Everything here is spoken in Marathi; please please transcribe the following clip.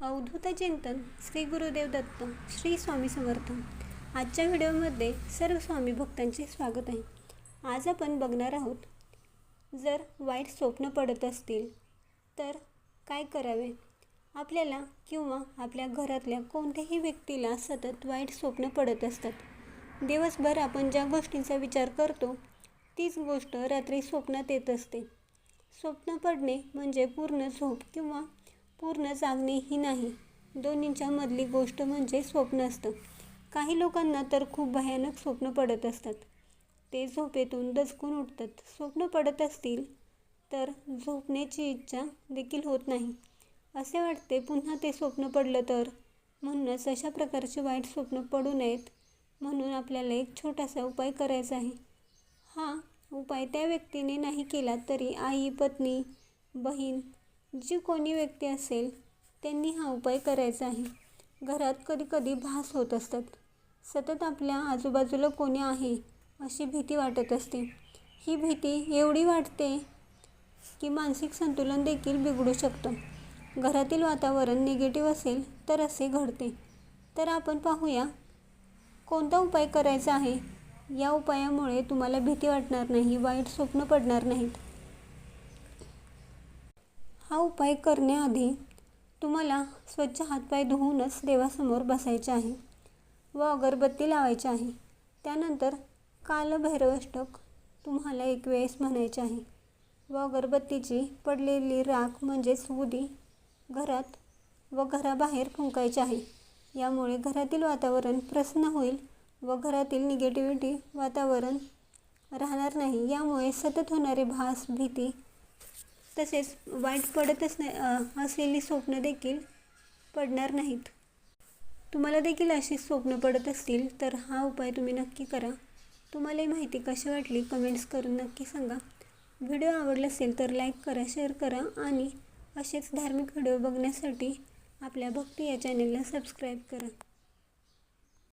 अवधूत चिंतन श्री गुरुदेव दत्त श्री स्वामी समर्थ. आजच्या व्हिडिओमध्ये सर्व स्वामी भक्तांचे स्वागत आहे. आज आपण बघणार आहोत जर वाईट स्वप्न पडत असतील तर काय करावे? आपल्याला किंवा आपल्या घरातल्या कोणत्याही व्यक्तीला सतत वाईट स्वप्न पडत असतात. दिवसभर आपण ज्या गोष्टींचा विचार करतो तीच गोष्ट रात्री स्वप्नात येत असते. स्वप्न पडणे म्हणजे पूर्ण झोप किंवा पूर्ण जागणेही नाही. दोन्हींच्या मधली गोष्ट म्हणजे स्वप्न असतं. काही लोकांना तर खूप भयानक स्वप्न पडत असतात. ते झोपेतून दचकून उठतात. स्वप्न पडत असतील तर झोपण्याची इच्छा देखील होत नाही. असे वाटते पुन्हा ते स्वप्न पडलं तर. म्हणूनच अशा प्रकारचे वाईट स्वप्न पडू नयेत. म्हणून आपल्याला एक छोटासा उपाय करायचा आहे. हा उपाय त्या व्यक्तीने नाही केला तरी आई पत्नी बहीण जी कोणी व्यक्ती असेल त्यांनी हा उपाय करायचा आहे. घरात कधीकधी भास होत असतात. सतत आपल्या आजूबाजूला कोणी आहे अशी भीती वाटत असते. ही भीती एवढी वाटते की मानसिक संतुलन देखील बिघडू शकतं. घरातील वातावरण निगेटिव्ह असेल तर असे घडते. तर आपण पाहूया कोणता उपाय करायचा आहे? या उपायामुळे तुम्हाला भीती वाटणार नाही वाईट स्वप्न पडणार नाहीत. हा उपाय करण्याआधी तुम्हाला स्वच्छ हातपाय धुवूनच देवासमोर बसायचे आहे व अगरबत्ती लावायची आहे. त्यानंतर कालभैरवष्टक तुम्हाला एक वेळेस म्हणायचे आहे. व अगरबत्तीची पडलेली राख म्हणजेच उदी घरात व घराबाहेर फुंकायची आहे. यामुळे घरातील वातावरण प्रसन्न होईल व घरातील निगेटिव्हिटी वातावरण राहणार नाही. यामुळे सतत होणारे भास भीती तसेच वाईट पडत असणे असलेली स्वप्न देखील पडणार नाहीत. तुम्हाला देखील अशी स्वप्न पडत असतील तर हा उपाय तुम्ही नक्की करा. तुम्हाला ही माहिती कशी वाटली कमेंट्स करून नक्की सांगा. व्हिडिओ आवडला असेल तर लाईक करा शेअर करा आणि असेच धार्मिक व्हिडिओ बघण्यासाठी आपल्या भक्ती या चॅनेलला सबस्क्राईब करा.